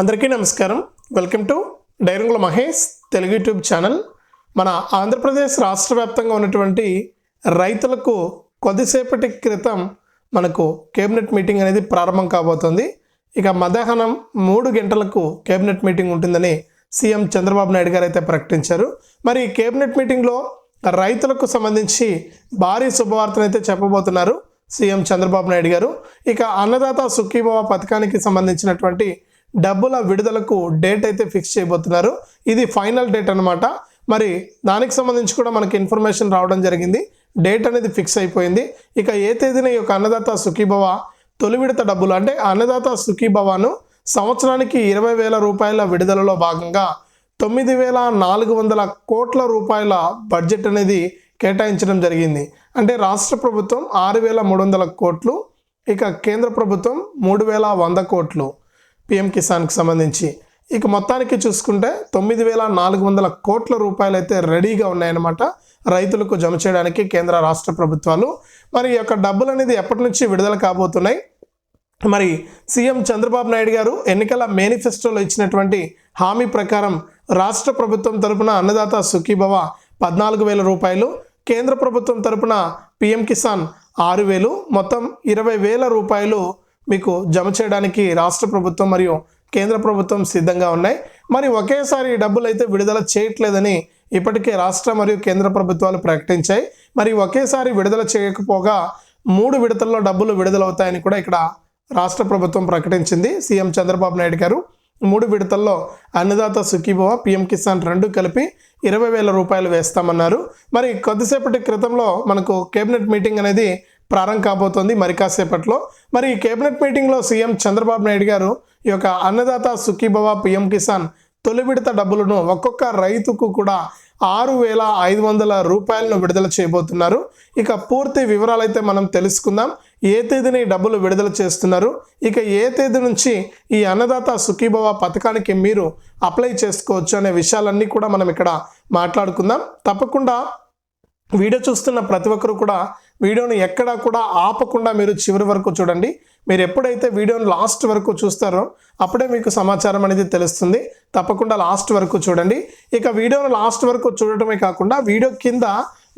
అందరికీ నమస్కారం. Welcome to Dairangula Mahesh Telugu YouTube channel. మన ఆంధ్రప్రదేశ్ రాష్ట్ర వ్యాప్తంగా ఉన్నటువంటి రైతులకు కొద్దిసేపటి క్రితం మనకు కేబినెట్ మీటింగ్ అనేది ప్రారంభం కాబోతుంది. ఇక మధ్యాహ్నం మూడు గంటలకు కేబినెట్ మీటింగ్ ఉంటుందని సీఎం చంద్రబాబు నాయుడు గారు అయితే ప్రకటించారు. మరి ఈ కేబినెట్ మీటింగ్లో రైతులకు సంబంధించి భారీ శుభవార్తను అయితే చెప్పబోతున్నారు సీఎం చంద్రబాబు నాయుడు గారు. ఇక అన్నదాత సుఖీభవ పథకానికి సంబంధించినటువంటి డబ్బుల విడుదలకు డేట్ అయితే ఫిక్స్ చేయబోతున్నారు. ఇది ఫైనల్ డేట్ అన్నమాట. మరి దానికి సంబంధించి కూడా మనకి ఇన్ఫర్మేషన్ రావడం జరిగింది. డేట్ అనేది ఫిక్స్ అయిపోయింది. ఇక ఏ తేదీన ఈ యొక్క అన్నదాత సుఖీభవ తొలి విడత డబ్బులు అంటే అన్నదాత సుఖీభవను సంవత్సరానికి ఇరవై వేల రూపాయల విడుదలలో భాగంగా తొమ్మిది వేల నాలుగు వందల కోట్ల రూపాయల బడ్జెట్ అనేది కేటాయించడం జరిగింది. అంటే రాష్ట్ర ప్రభుత్వం ఆరు వేల మూడు వందల కోట్లు ఇక కేంద్ర ప్రభుత్వం మూడు వేల వంద కోట్లు. పిఎం కిసాన్కి సంబంధించి. ఇక మొత్తానికి చూసుకుంటే తొమ్మిది వేల నాలుగు వందల కోట్ల రూపాయలు అయితే రెడీగా ఉన్నాయన్నమాట రైతులకు జమ చేయడానికి కేంద్ర రాష్ట్ర ప్రభుత్వాలు. మరి ఈ యొక్క డబ్బులు అనేది ఎప్పటి నుంచి విడుదల కాబోతున్నాయి? మరి సీఎం చంద్రబాబు నాయుడు గారు ఎన్నికల మేనిఫెస్టోలో ఇచ్చినటువంటి హామీ ప్రకారం రాష్ట్ర ప్రభుత్వం తరపున అన్నదాత సుఖీభవ పద్నాలుగు వేల రూపాయలు కేంద్ర ప్రభుత్వం తరపున పిఎం కిసాన్ ఆరు వేలు మొత్తం ఇరవై వేల రూపాయలు మీకు జమ చేయడానికి రాష్ట్ర ప్రభుత్వం మరియు కేంద్ర ప్రభుత్వం సిద్ధంగా ఉన్నాయి. మరి ఒకేసారి డబ్బులు అయితే విడుదల చేయట్లేదని ఇప్పటికే రాష్ట్ర మరియు కేంద్ర ప్రభుత్వాలు ప్రకటించాయి. మరి ఒకేసారి విడుదల చేయకపోగా మూడు విడతల్లో డబ్బులు విడుదలవుతాయని కూడా ఇక్కడ రాష్ట్ర ప్రభుత్వం ప్రకటించింది. సీఎం చంద్రబాబు నాయుడు గారు మూడు విడతల్లో అన్నదాత సుఖీభవ పిఎం కిసాన్ రెండు కలిపి ఇరవై వేల రూపాయలు వేస్తామన్నారు. మరి కొద్దిసేపటి క్రితంలో మనకు కేబినెట్ మీటింగ్ అనేది ప్రారంభం కాబోతోంది. మరి కాసేపట్లో మరి ఈ కేబినెట్ మీటింగ్లో సీఎం చంద్రబాబు నాయుడు గారు ఈ యొక్క అన్నదాత సుఖీభవ పిఎం కిసాన్ తొలి విడత డబ్బులను ఒక్కొక్క రైతుకు కూడా ఆరు వేల ఐదు వందల రూపాయలను విడుదల చేయబోతున్నారు. ఇక పూర్తి వివరాలు అయితే మనం తెలుసుకుందాం. ఏ తేదీని డబ్బులు విడుదల చేస్తున్నారు? ఇక ఏ తేదీ నుంచి ఈ అన్నదాత సుఖీభవ పథకానికి మీరు అప్లై చేసుకోవచ్చు అనే విషయాలన్నీ కూడా మనం ఇక్కడ మాట్లాడుకుందాం. తప్పకుండా వీడియో చూస్తున్న ప్రతి ఒక్కరు కూడా వీడియోని ఎక్కడా కూడా ఆపకుండా మీరు చివరి వరకు చూడండి. మీరు ఎప్పుడైతే వీడియోని లాస్ట్ వరకు చూస్తారో అప్పుడే మీకు సమాచారం అనేది తెలుస్తుంది. తప్పకుండా లాస్ట్ వరకు చూడండి. ఇక వీడియోను లాస్ట్ వరకు చూడటమే కాకుండా వీడియో కింద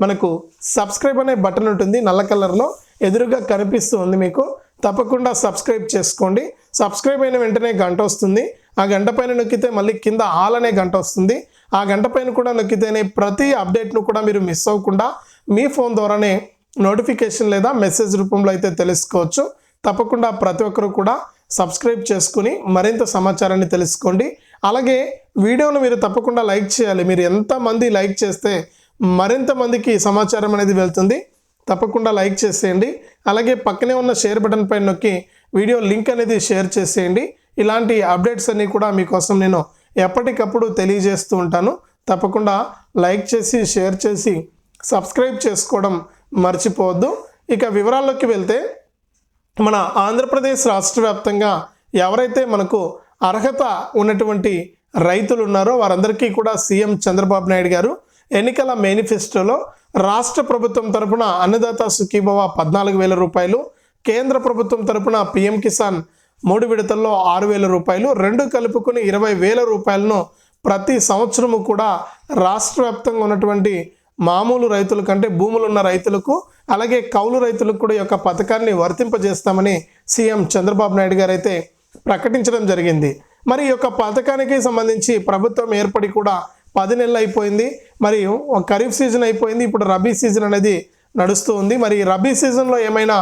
మనకు సబ్స్క్రైబ్ అనే బటన్ ఉంటుంది. నల్ల కలర్లో ఎదురుగా కనిపిస్తూ ఉంది మీకు. తప్పకుండా సబ్స్క్రైబ్ చేసుకోండి. సబ్స్క్రైబ్ అయిన వెంటనే గంట వస్తుంది. ఆ గంట పైన నొక్కితే మళ్ళీ కింద ఆల్ అనే గంట వస్తుంది. ఆ గంట పైన కూడా నొక్కితేనే ప్రతి అప్డేట్ను కూడా మీరు మిస్ అవ్వకుండా మీ ఫోన్ ద్వారానే నోటిఫికేషన్ లేదా మెసేజ్ రూపంలో అయితే తెలుసుకోవచ్చు. తప్పకుండా ప్రతి ఒక్కరు కూడా సబ్స్క్రైబ్ చేసుకుని మరింత సమాచారాన్ని తెలుసుకోండి. అలాగే వీడియోను మీరు తప్పకుండా లైక్ చేయాలి. మీరు ఎంతమంది లైక్ చేస్తే మరింత మందికి సమాచారం అనేది వెళ్తుంది. తప్పకుండా లైక్ చేసేయండి. అలాగే పక్కనే ఉన్న షేర్ బటన్ పైన నొక్కి వీడియో లింక్ అనేది షేర్ చేసేయండి. ఇలాంటి అప్డేట్స్ అన్నీ కూడా మీకోసం నేను ఎప్పటికప్పుడు తెలియజేస్తూ ఉంటాను. తప్పకుండా లైక్ చేసి షేర్ చేసి సబ్స్క్రైబ్ చేసుకోవడం మర్చిపోవద్దు. ఇక వివరాల్లోకి వెళ్తే మన ఆంధ్రప్రదేశ్ రాష్ట్ర వ్యాప్తంగా ఎవరైతే మనకు అర్హత ఉన్నటువంటి రైతులు ఉన్నారో వారందరికీ కూడా సీఎం చంద్రబాబు నాయుడు గారు ఎన్నికల మేనిఫెస్టోలో రాష్ట్ర ప్రభుత్వం తరపున అన్నదాత సుఖీభవ పద్నాలుగు వేల రూపాయలు కేంద్ర ప్రభుత్వం తరపున పిఎం కిసాన్ మూడు విడతల్లో ఆరు వేల రూపాయలు రెండు కలుపుకుని ఇరవై వేల రూపాయలను ప్రతి సంవత్సరము కూడా రాష్ట్ర వ్యాప్తంగా ఉన్నటువంటి మామూలు రైతుల కంటే భూములున్న రైతులకు అలాగే కౌలు రైతులకు కూడా ఈ యొక్క పథకాన్ని వర్తింపజేస్తామని సీఎం చంద్రబాబు నాయుడు గారు అయితే ప్రకటించడం జరిగింది. మరి ఈ యొక్క పథకానికి సంబంధించి ప్రభుత్వం ఏర్పడి కూడా పది నెలలు అయిపోయింది. మరి ఖరీఫ్ సీజన్ అయిపోయింది. ఇప్పుడు రబీ సీజన్ అనేది నడుస్తూ ఉంది. మరి రబీ సీజన్లో ఏమైనా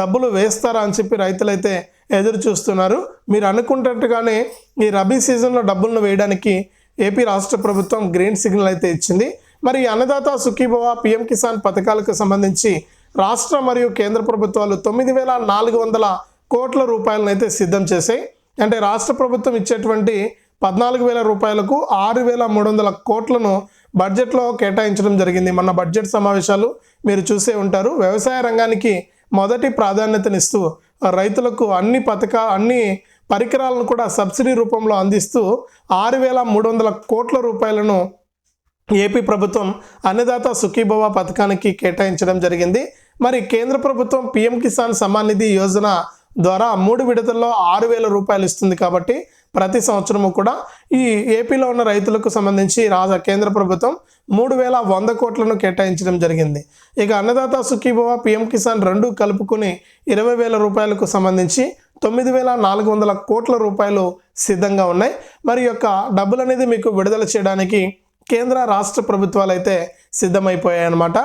డబ్బులు వేస్తారా అని చెప్పి రైతులైతే ఎదురు చూస్తున్నారు. మీరు అనుకుంటున్నట్టుగానే ఈ రబీ సీజన్లో డబ్బులను వేయడానికి ఏపీ రాష్ట్ర ప్రభుత్వం గ్రీన్ సిగ్నల్ అయితే ఇచ్చింది. మరి అన్నదాత సుఖీభవ పిఎం కిసాన్ పథకాలకు సంబంధించి రాష్ట్ర మరియు కేంద్ర ప్రభుత్వాలు తొమ్మిది వేల నాలుగు వందల కోట్ల రూపాయలను అయితే సిద్ధం చేశాయి. అంటే రాష్ట్ర ప్రభుత్వం ఇచ్చేటువంటి పద్నాలుగు వేల రూపాయలకు ఆరు వేల మూడు వందల కోట్లను బడ్జెట్లో కేటాయించడం జరిగింది. మన బడ్జెట్ సమావేశాలు మీరు చూసే ఉంటారు. వ్యవసాయ రంగానికి మొదటి ప్రాధాన్యతనిస్తూ రైతులకు అన్ని పథక అన్ని పరికరాలను కూడా సబ్సిడీ రూపంలో అందిస్తూ ఆరు వేల మూడు వందల కోట్ల రూపాయలను ఏపీ ప్రభుత్వం అన్నదాత సుఖీభవ పథకానికి కేటాయించడం జరిగింది. మరి కేంద్ర ప్రభుత్వం పిఎం కిసాన్ సమ్మాన్ నిధి యోజన ద్వారా మూడు విడతల్లో ఆరు వేల రూపాయలు ఇస్తుంది కాబట్టి ప్రతి సంవత్సరము కూడా ఈ ఏపీలో ఉన్న రైతులకు సంబంధించి రాజ కేంద్ర ప్రభుత్వం మూడు వేల వంద కోట్లను కేటాయించడం జరిగింది. ఇక అన్నదాత సుఖీభవ పిఎం కిసాన్ రెండు కలుపుకుని ఇరవై వేల రూపాయలకు సంబంధించి తొమ్మిది వేల నాలుగు వందల కోట్ల రూపాయలు సిద్ధంగా ఉన్నాయి. మరి యొక్క డబ్బులు అనేది మీకు విడుదల చేయడానికి కేంద్ర రాష్ట్ర ప్రభుత్వాలు అయితే సిద్ధమైపోయాయన్నమాట.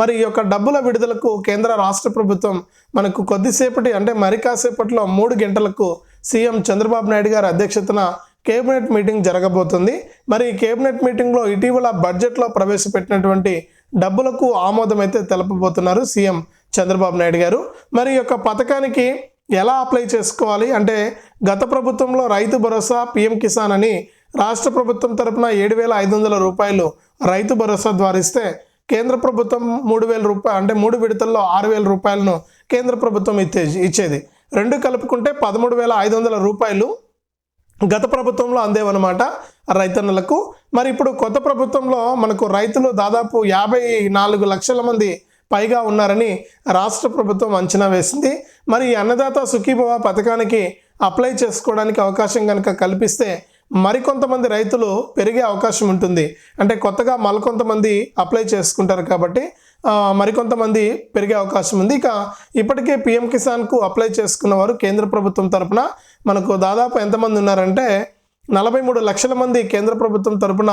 మరి ఈ యొక్క డబ్బుల విడుదలకు కేంద్ర రాష్ట్ర ప్రభుత్వం మనకు కొద్దిసేపటి అంటే మరి కాసేపట్లో మూడు గంటలకు సీఎం చంద్రబాబు నాయుడు గారి అధ్యక్షతన కేబినెట్ మీటింగ్ జరగబోతుంది. మరి ఈ కేబినెట్ మీటింగ్లో ఇటీవల బడ్జెట్లో ప్రవేశపెట్టినటువంటి డబ్బులకు ఆమోదం అయితే తెలపబోతున్నారు సీఎం చంద్రబాబు నాయుడు గారు. మరి ఈ యొక్క పథకానికి ఎలా అప్లై చేసుకోవాలి? అంటే గత ప్రభుత్వంలో రైతు భరోసా పిఎం కిసాన్ అని రాష్ట్ర ప్రభుత్వం తరపున ఏడు వేల ఐదు వందల రూపాయలు రైతు భరోసా ద్వారా ఇస్తే కేంద్ర ప్రభుత్వం మూడు వేల రూపాయలు అంటే మూడు విడతల్లో ఆరు వేల రూపాయలను కేంద్ర ప్రభుత్వం ఇచ్చే ఇచ్చేది. రెండు కలుపుకుంటే పదమూడు వేల ఐదు వందల రూపాయలు గత ప్రభుత్వంలో అందేవన్నమాట రైతన్నలకు. మరి ఇప్పుడు కొత్త ప్రభుత్వంలో మనకు రైతులు దాదాపు యాభై నాలుగు లక్షల మంది పైగా ఉన్నారని రాష్ట్ర ప్రభుత్వం అంచనా వేసింది. మరి ఈ అన్నదాత సుఖీభవ పథకానికి అప్లై చేసుకోవడానికి అవకాశం కనుక కల్పిస్తే మరికొంతమంది రైతులు పెరిగే అవకాశం ఉంటుంది. అంటే కొత్తగా మరికొంతమంది అప్లై చేసుకుంటారు కాబట్టి మరికొంతమంది పెరిగే అవకాశం ఉంది. ఇక ఇప్పటికే పిఎం కిసాన్కు అప్లై చేసుకున్న వారు కేంద్ర ప్రభుత్వం తరపున మనకు దాదాపు ఎంతమంది ఉన్నారంటే నలభై మూడు లక్షల మంది కేంద్ర ప్రభుత్వం తరపున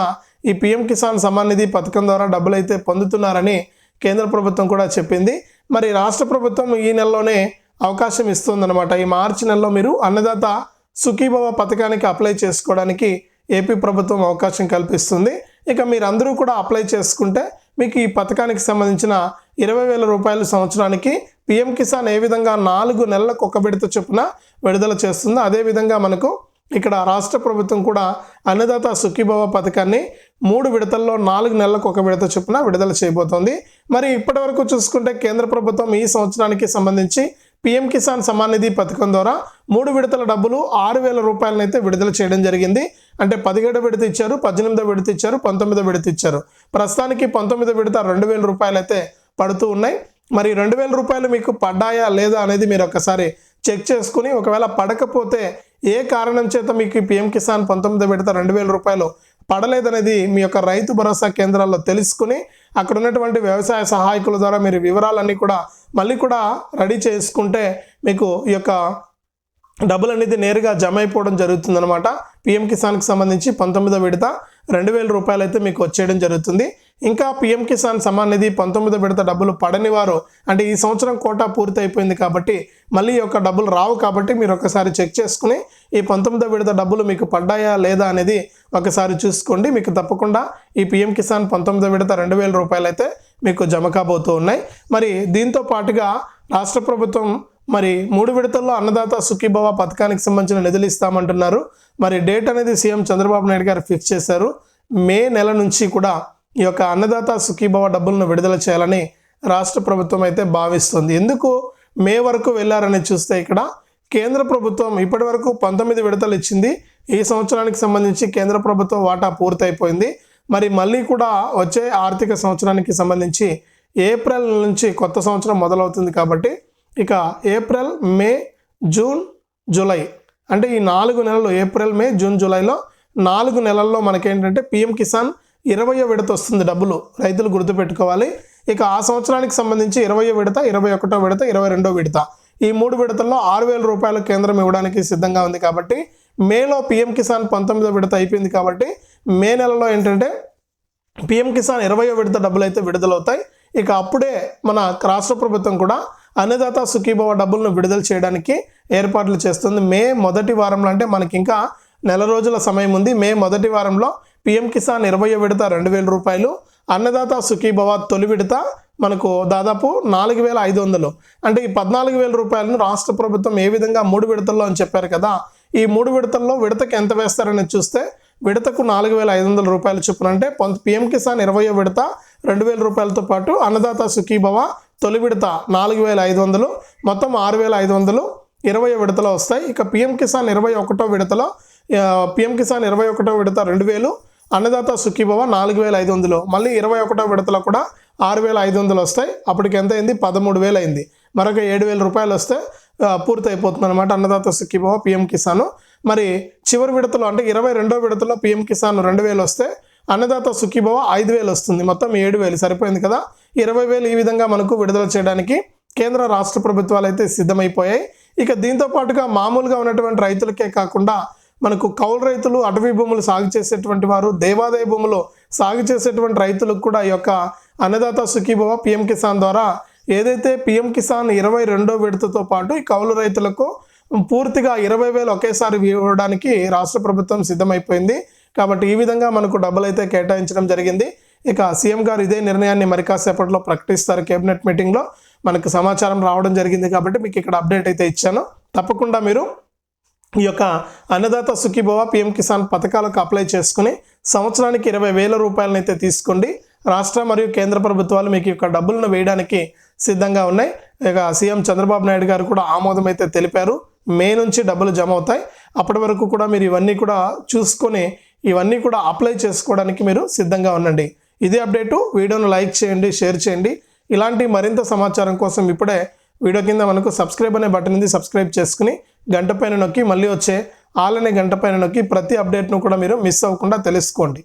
ఈ పిఎం కిసాన్ సమ్మాన్ నిధి పథకం ద్వారా డబ్బులు అయితే పొందుతున్నారని కేంద్ర ప్రభుత్వం కూడా చెప్పింది. మరి రాష్ట్ర ప్రభుత్వం ఈ నెలలోనే అవకాశం ఇస్తుందన్నమాట. ఈ మార్చి నెలలో మీరు అన్నదాత సుఖీభవ పథకానికి అప్లై చేసుకోవడానికి ఏపీ ప్రభుత్వం అవకాశం కల్పిస్తుంది. ఇక మీరందరూ కూడా అప్లై చేసుకుంటే మీకు ఈ పథకానికి సంబంధించిన ఇరవై వేల రూపాయలు సంవత్సరానికి పిఎం కిసాన్ ఏ విధంగా నాలుగు నెలలకు ఒక విడత చొప్పున విడుదల చేస్తుందో అదేవిధంగా మనకు ఇక్కడ రాష్ట్ర ప్రభుత్వం కూడా అన్నదాత సుఖీభవ పథకాన్ని మూడు విడతల్లో నాలుగు నెలలకు ఒక విడత చొప్పున విడుదల చేయబోతోంది. మరి ఇప్పటి వరకు చూసుకుంటే కేంద్ర ప్రభుత్వం ఈ సంవత్సరానికి సంబంధించి పిఎం కిసాన్ సమ్మాన్ నిధి పథకం ద్వారా మూడు విడతల డబ్బులు ఆరు వేల రూపాయలనైతే విడుదల చేయడం జరిగింది. అంటే పదిహేడు విడత ఇచ్చారు పద్దెనిమిదో విడత ఇచ్చారు పంతొమ్మిదో విడత ఇచ్చారు. ప్రస్తుతానికి పంతొమ్మిదో విడత రెండు వేల రూపాయలు అయితే పడుతూ ఉన్నాయి. మరి రెండు వేల రూపాయలు మీకు పడ్డాయా లేదా అనేది మీరు ఒకసారి చెక్ చేసుకుని ఒకవేళ పడకపోతే ఏ కారణం చేత మీకు పిఎం కిసాన్ పంతొమ్మిదో విడత రెండు వేల రూపాయలు పడలేదనేది మీ యొక్క రైతు భరోసా కేంద్రాల్లో తెలుసుకుని అక్కడ ఉన్నటువంటి వ్యవసాయ సహాయకుల ద్వారా మీరు వివరాలన్నీ కూడా మళ్ళీ కూడా రెడీ చేసుకుంటే మీకు ఈ యొక్క డబ్బులు అనేది నేరుగా జమ అయిపోవడం జరుగుతుందన్నమాట. పిఎం కిసాన్కి సంబంధించి పంతొమ్మిదో విడత రెండు వేల రూపాయలు అయితే మీకు వచ్చేయడం జరుగుతుంది. ఇంకా పిఎం కిసాన్ సమాన్ నిధి పంతొమ్మిదో విడత డబ్బులు పడని వారు. అంటే ఈ సంవత్సరం కోటా పూర్తి అయిపోయింది కాబట్టి మళ్ళీ ఈ యొక్క డబ్బులు రావు కాబట్టి మీరు ఒకసారి చెక్ చేసుకుని ఈ పంతొమ్మిదో విడత డబ్బులు మీకు పడ్డాయా లేదా అనేది ఒకసారి చూసుకోండి. మీకు తప్పకుండా ఈ పిఎం కిసాన్ పంతొమ్మిదో విడత రెండు వేల రూపాయలు అయితే మీకు జమ కాబోతూ ఉన్నాయి. మరి దీంతో పాటుగా రాష్ట్ర ప్రభుత్వం మరి మూడు విడతల్లో అన్నదాత సుఖీభవ పథకానికి సంబంధించిన నిధులు ఇస్తామంటున్నారు. మరి డేట్ అనేది సీఎం చంద్రబాబు నాయుడు గారు ఫిక్స్ చేశారు. మే నెల నుంచి కూడా ఈ యొక్క అన్నదాత సుఖీభవ డబ్బులను విడుదల చేయాలని రాష్ట్ర ప్రభుత్వం అయితే భావిస్తుంది. ఎందుకు మే వరకు వెళ్ళారని చూస్తే ఇక్కడ కేంద్ర ప్రభుత్వం ఇప్పటి వరకు పంతొమ్మిది విడతలు ఇచ్చింది. ఈ సంవత్సరానికి సంబంధించి కేంద్ర ప్రభుత్వం వాటా పూర్తయిపోయింది. మరి మళ్ళీ కూడా వచ్చే ఆర్థిక సంవత్సరానికి సంబంధించి ఏప్రిల్ నుంచి కొత్త సంవత్సరం మొదలవుతుంది కాబట్టి ఇక ఏప్రిల్ మే జూన్ జూలై అంటే ఈ నాలుగు నెలలు ఏప్రిల్ మే జూన్ జూలైలో నాలుగు నెలల్లో మనకేంటంటే పిఎం కిసాన్ ఇరవయో విడత వస్తుంది డబ్బులు. రైతులు గుర్తుపెట్టుకోవాలి. ఇక ఆ సంవత్సరానికి సంబంధించి ఇరవయో విడత ఇరవై ఒకటో విడత ఇరవై రెండో విడత. ఈ మూడు విడతల్లో ఆరు వేల రూపాయలు కేంద్రం ఇవ్వడానికి సిద్ధంగా ఉంది కాబట్టి మేలో పిఎం కిసాన్ పంతొమ్మిదో విడత అయిపోయింది కాబట్టి మే నెలలో ఏంటంటే పిఎం కిసాన్ ఇరవయో విడత డబ్బులు అయితే విడుదలవుతాయి. ఇక అప్పుడే మన రాష్ట్ర ప్రభుత్వం కూడా అన్నదాత సుఖీభవ డబ్బులను విడుదల చేయడానికి ఏర్పాట్లు చేస్తుంది. మే మొదటి వారంలో అంటే మనకి ఇంకా నెల రోజుల సమయం ఉంది. మే మొదటి వారంలో పిఎం కిసాన్ ఇరవై విడత రెండు వేల రూపాయలు అన్నదాత సుఖీభవ తొలి విడత మనకు దాదాపు నాలుగు వేల ఐదు వందలు. అంటే ఈ పద్నాలుగు వేల రూపాయలను రాష్ట్ర ప్రభుత్వం ఏ విధంగా మూడు విడతల్లో అని చెప్పారు కదా ఈ మూడు విడతల్లో విడతకు ఎంత వేస్తారని చూస్తే విడతకు నాలుగు వేల ఐదు వందల రూపాయలు చొప్పున అంటే పొంత పిఎం కిసాన్ ఇరవయో విడత రెండు వేల రూపాయలతో పాటు అన్నదాత సుఖీభవ తొలి విడత నాలుగు వేల ఐదు వందలు మొత్తం ఆరు వేల ఐదు వందలు ఇరవై విడతలో వస్తాయి. ఇక పిఎం కిసాన్ ఇరవై ఒకటో విడతలో పిఎం కిసాన్ ఇరవై ఒకటో విడత రెండు వేలు అన్నదాత సుఖీభవ నాలుగు వేల ఐదు వందలు. మళ్ళీ ఇరవై ఒకటో విడతలో కూడా ఆరు వేల ఐదు వందలు వస్తాయి. అప్పటికి ఎంత అయింది? పదమూడు వేలు అయింది. మరొక ఏడు వేల రూపాయలు వస్తే పూర్తి అయిపోతుంది అనమాట అన్నదాత సుఖీభవ పిఎం కిసాన్. మరి చివరి విడతలో అంటే ఇరవై రెండో విడతలో పిఎం కిసాన్ రెండు వేలు వస్తే అన్నదాత సుఖీభవ ఐదు వేలు వస్తుంది. మొత్తం ఏడు వేలు. సరిపోయింది కదా? ఇరవై వేలు ఈ విధంగా మనకు విడుదల చేయడానికి కేంద్ర రాష్ట్ర ప్రభుత్వాలు అయితే సిద్ధమైపోయాయి. ఇక దీంతో పాటుగా మామూలుగా ఉన్నటువంటి రైతులకే కాకుండా మనకు కౌలు రైతులు అటవీ భూములు సాగు చేసేటువంటి వారు దేవాదాయ భూములు సాగు చేసేటువంటి రైతులకు కూడా ఈ యొక్క అన్నదాత సుఖీభవ పిఎం కిసాన్ ద్వారా ఏదైతే పిఎం కిసాన్ ఇరవై రెండో విడతతో పాటు ఈ కౌలు రైతులకు పూర్తిగా ఇరవై వేలు ఒకేసారి ఇవ్వడానికి రాష్ట్ర ప్రభుత్వం సిద్ధమైపోయింది. కాబట్టి ఈ విధంగా మనకు డబ్బులు అయితే కేటాయించడం జరిగింది. ఇక సీఎం గారు ఇదే నిర్ణయాన్ని మరి కాసేపట్లో ప్రకటిస్తారు కేబినెట్ మీటింగ్లో. మనకు సమాచారం రావడం జరిగింది కాబట్టి మీకు ఇక్కడ అప్డేట్ అయితే ఇచ్చాను. తప్పకుండా మీరు ఈ యొక్క అన్నదాత సుఖీభవ పిఎం కిసాన్ పథకాలకు అప్లై చేసుకుని సంవత్సరానికి ఇరవై వేల రూపాయలను అయితే తీసుకోండి. రాష్ట్ర మరియు కేంద్ర ప్రభుత్వాలు మీకు యొక్క డబ్బులను వేయడానికి సిద్ధంగా ఉన్నాయి. ఇక సీఎం చంద్రబాబు నాయుడు గారు కూడా ఆమోదం అయితే తెలిపారు. మే నుంచి డబ్బులు జమ అవుతాయి. అప్పటి వరకు కూడా మీరు ఇవన్నీ కూడా చూసుకొని ఇవన్నీ కూడా అప్లై చేసుకోవడానికి మీరు సిద్ధంగా ఉండండి. ఇదే అప్డేటు. వీడియోను లైక్ చేయండి షేర్ చేయండి. ఇలాంటి మరింత సమాచారం కోసం ఇప్పుడే వీడియో కింద మనకు సబ్స్క్రైబ్ అనే బటన్ ఉంది. సబ్స్క్రైబ్ చేసుకుని గంట పైన నొక్కి మళ్ళీ వచ్చే ఆలనే గంట పైన నొక్కి ప్రతి అప్డేట్ను కూడా మీరు మిస్ అవ్వకుండా తెలుసుకోండి.